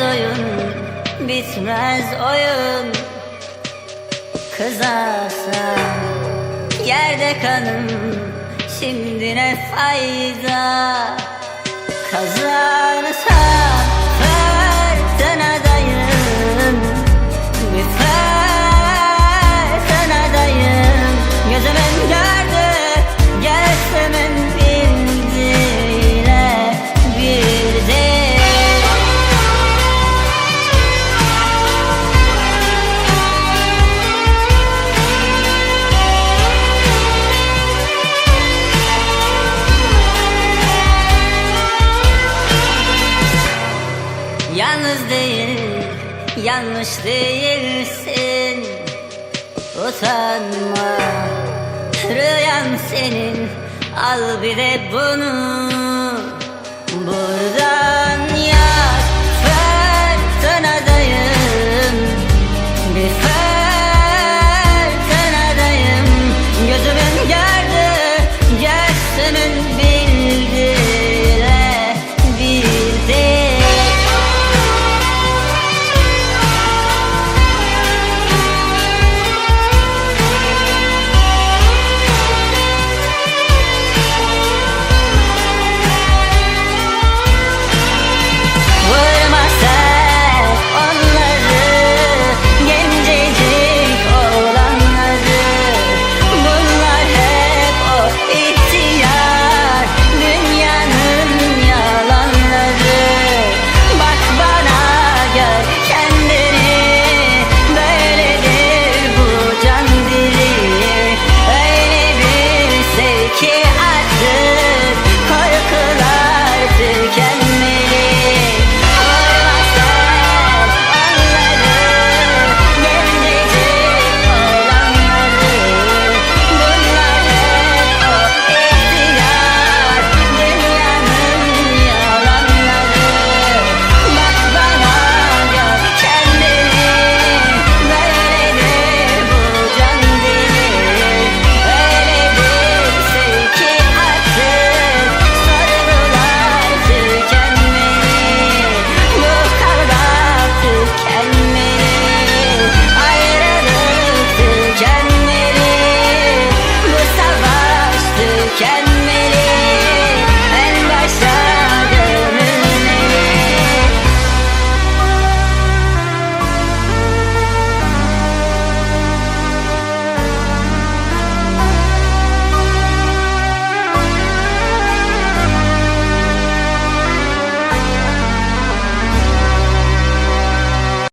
Oyun, bitmez oyun. Kızarsan yerde kanım Şimdi ne fayda? Kazanırsam Yalnız değil, yanlış değilsin. Utanma, rüyan senin Al bir de bunu. Bu